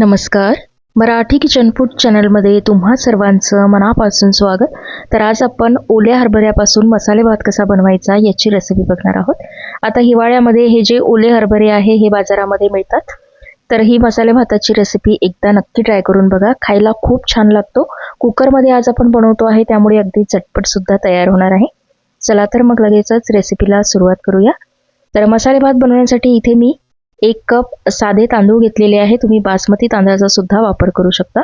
नमस्कार. Marathi kitchen food चॅनलमध्ये तुम्हा सर्वांचं मनापासून स्वागत. तर आज आपण ओल्या हरभऱ्यापासून मसाले भात कसा बनवायचा याची रेसिपी बघणार आहोत. आता हिवाळ्यामध्ये हे जे ओले हरभरे आहे हे बाजारामध्ये मिळतात. तर ही मसाले भाताची रेसिपी एकदा नक्की ट्राय करून बघा. खायला खूप छान लागतो. कुकरमध्ये आज आपण बनवतो आहे त्यामुळे अगदी चटपटसुद्धा तयार होणार आहे. चला तर मग लगेचच रेसिपीला सुरुवात करूया. तर मसाले भात बनवण्यासाठी इथे मी एक कप साधे तांदूळ घेतलेले आहे. तुम्ही बासमती तांदळाचा सुद्धा वापर करू शकता.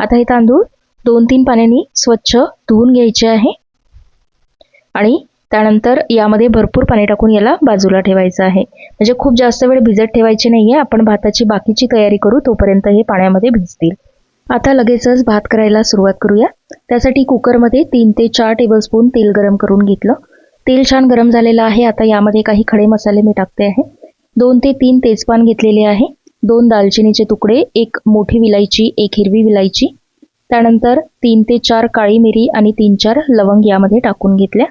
आता हे तांदूळ दोन तीन पाण्याने स्वच्छ धुवून घ्यायचे आहे. आणि त्यानंतर यामध्ये भरपूर पाणी टाकून याला बाजूला ठेवायचं आहे. म्हणजे खूप जास्त वेळ भिजत ठेवायचे नाहीये. आपण भाताची बाकीची तयारी करू तोपर्यंत हे पाण्यामध्ये भिजतील. आता लगेचच भात करायला सुरुवात करूया. त्यासाठी कुकरमध्ये तीन ते चार टेबलस्पून तेल गरम करून घेतलं. तेल छान गरम झालेलं आहे. आता यामध्ये काही खडे मसाले मी टाकते आहे. दोन ते तीन तेजपान घेतलेले आहे. दोन दालचिनीचे तुकडे एक मोठी विलायची एक हिरवी विलायची. त्यानंतर तीन ते चार काळी मिरी आणि तीन चार लवंग यामध्ये टाकून घेतल्या.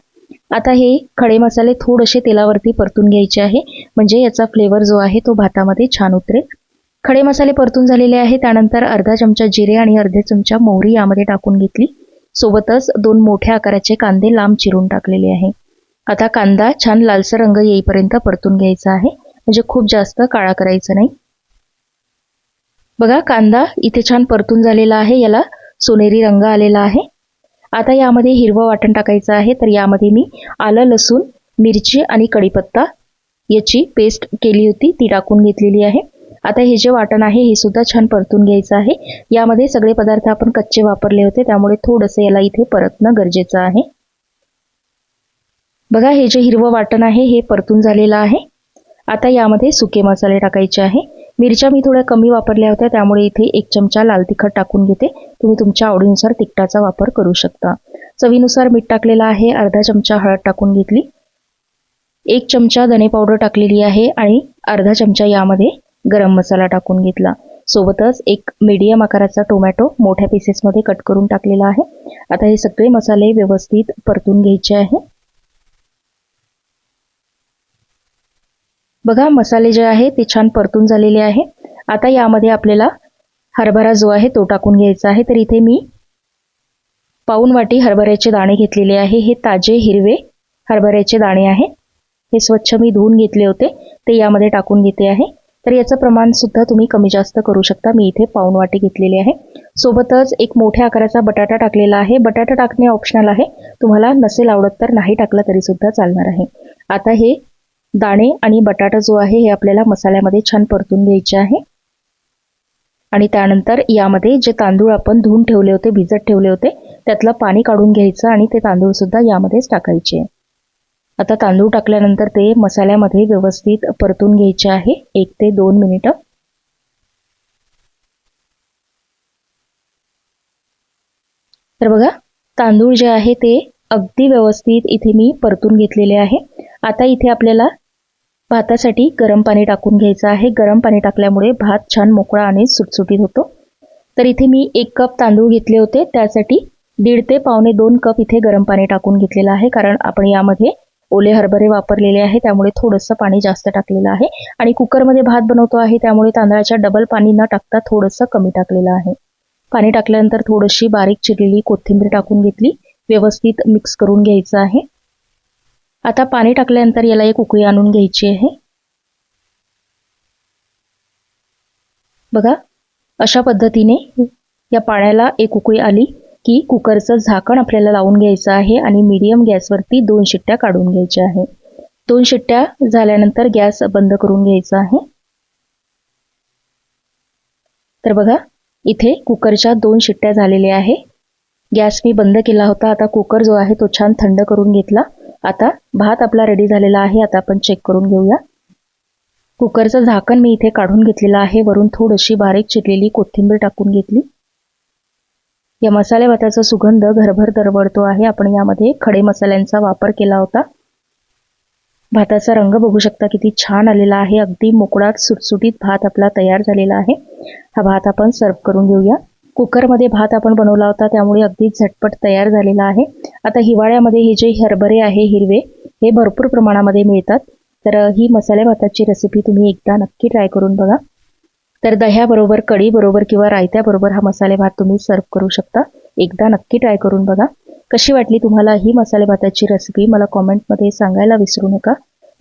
आता हे खडे मसाले थोडेसे तेलावरती परतून घ्यायचे आहे. म्हणजे याचा फ्लेवर जो आहे तो भातामध्ये छान उतरेल. खडे मसाले परतून झालेले आहे. त्यानंतर अर्धा चमचा जिरे आणि अर्धा चमचा मोहरी यामध्ये टाकून घेतली. सोबतच दोन मोठ्या आकाराचे कांदे लांब चिरून टाकलेले आहे. आता कांदा छान लालसर रंग येईपर्यंत परतून घ्यायचा आहे. म्हणजे खूप जास्त काळा करायचा नाही. बघा कांदा इथे छान परतून झालेला आहे. याला सोनेरी रंग आलेला आहे. आता यामध्ये हिरवं वाटण टाकायचं आहे. तर यामध्ये मी आलं लसूण मिरची आणि कढीपत्ता याची पेस्ट केली होती. ती टाकून घेतलेली आहे. आता हे जे वाटण आहे हे सुद्धा छान परतून घ्यायचं आहे. यामध्ये सगळे पदार्थ आपण कच्चे वापरले होते. त्यामुळे थोडंसं याला इथे परतणं गरजेचं आहे. बघा हे जे हिरवं वाटण आहे हे परतून झालेलं आहे. आता यामध्ये सुके मसाले टाकायचे आहे. मिरच्या मी थोड्या कमी वापरल्या होत्या त्यामुळे इथे एक चमचा लाल तिखट टाकून घेते. तुम्ही तुमच्या आवडीनुसार तिखटाचा वापर करू शकता. चवीनुसार मीठ टाकलेलं आहे अर्धा चमचा हळद टाकून घेतली. एक चमचा धने पावडर टाकलेली आहे आणि अर्धा चमचा यामध्ये गरम मसाला टाकून घेतला. सोबतच एक मीडियम आकाराचा टोमॅटो मोठ्या पीसेसमध्ये कट करून टाकलेला आहे. आता हे सगळे मसाले व्यवस्थित परतून घ्यायचे आहे. बघा मसाले जे आहे ते छान परतून झालेले आहे. आता यामध्ये आपल्याला हरभरा जो आहे तो टाकून घ्यायचा आहे. तर इथे मी पाऊन वाटी हरभऱ्याचे दाणे घेतलेले आहे. हे ताजे हिरवे हरभऱ्याचे दाणे आहे. हे स्वच्छ मी धुवून घेतले होते. ते यामध्ये टाकून घेते आहे. तर याचं प्रमाण सुद्धा तुम्ही कमी जास्त करू शकता. मी इथे पाऊन वाटी घेतलेली आहे. सोबतच एक मोठ्या आकाराचा बटाटा टाकलेला आहे. बटाटा टाकणे ऑप्शनल आहे. तुम्हाला नसेल आवडत तर नाही टाकला तरी सुद्धा चालणार आहे. आता हे दाणे आणि बटाटा जो आहे हे आपल्याला मसाल्यामध्ये छान परतून घ्यायचे आहे. आणि त्यानंतर यामध्ये जे तांदूळ आपण धुवून ठेवले होते भिजत ठेवले होते त्यातलं पाणी काढून घ्यायचं आणि ते तांदूळ सुद्धा यामध्येच टाकायचे. आता तांदूळ टाकल्यानंतर ते मसाल्यामध्ये व्यवस्थित परतून घ्यायचे आहे. एक ते दोन मिनिटं. तर बघा तांदूळ जे आहे ते अगदी व्यवस्थित इथे मी परतून घेतलेले आहे. आता इथे आपल्याला भातासाठी गरम पाणी टाकून घ्यायचं आहे. गरम पाणी टाकल्यामुळे भात छान मोकळा आणि सुटसुटीत होतो. तर इथे मी एक कप तांदूळ घेतले होते. त्यासाठी दीड ते पावणे दोन कप इथे गरम पाणी टाकून घेतलेलं आहे. कारण आपण यामध्ये ओले हरभरे वापरलेले आहे. त्यामुळे थोडंसं पाणी जास्त टाकलेलं आहे. आणि कुकरमध्ये भात बनवतो आहे. त्यामुळे तांदळाच्या डबल पाणी न टाकता थोडंसं कमी टाकलेलं आहे. पाणी टाकल्यानंतर थोडीशी बारीक चिरलेली कोथिंबीर टाकून घेतली. व्यवस्थित मिक्स करून घ्यायचं आहे. आता पाणी टाकल्यानंतर याला एक उकळी आणून घ्यायची आहे. बघा अशा पद्धतीने या पाण्याला एक उकळी आली की कुकरचं झाकण आपल्याला लावून घ्यायचं आहे आणि मीडियम गॅसवरती दोन शिट्ट्या काढून घ्यायच्या आहे. दोन शिट्ट्या झाल्यानंतर गॅस बंद करून घ्यायचा आहे. तर बघा इथे कुकरच्या दोन शिट्ट्या झालेल्या आहे. गॅस मी बंद केला होता. आता कुकर जो आहे तो छान थंड करून घेतला. आता भात आपला रेडी झालेला आहे. आता आपण चेक करून घेऊया. कुकरचं झाकण मी इथे काढून घेतलेलं आहे. वरून थोडीशी बारीक चिरलेली कोथिंबीर टाकून घेतली. या मसाले भाताचा सुगंध घरभर दरवळतो आहे. आपण यामध्ये खडे मसाल्यांचा वापर केला होता. भाताचा रंग बघू शकता किती छान आलेला आहे. अगदी मोकळात सुटसुटीत भात आपला तयार झालेला आहे. हा भात आपण सर्व करून घेऊया. कुकरमध्ये भात आपण बनवला होता त्यामुळे अगदी झटपट तयार झालेला आहे. आता हिवाळ्यामध्ये हे जे हरभरे आहे हिरवे हे भरपूर प्रमाणामध्ये मिळतात. तर ही मसाले भाताची रेसिपी तुम्ही एकदा नक्की ट्राय करून बघा. तर दह्याबरोबर कढीबरोबर किंवा रायत्याबरोबर हा मसाले भात तुम्ही सर्व करू शकता. एकदा नक्की ट्राय करून बघा. कशी वाटली तुम्हाला ही मसाले भाताची रेसिपी मला कॉमेंटमध्ये सांगायला विसरू नका.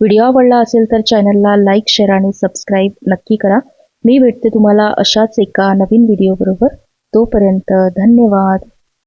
व्हिडिओ आवडला असेल तर चॅनलला लाईक शेअर आणि सबस्क्राईब नक्की करा. मी भेटते तुम्हाला अशाच एका नवीन व्हिडिओबरोबर तोपर्यंत धन्यवाद.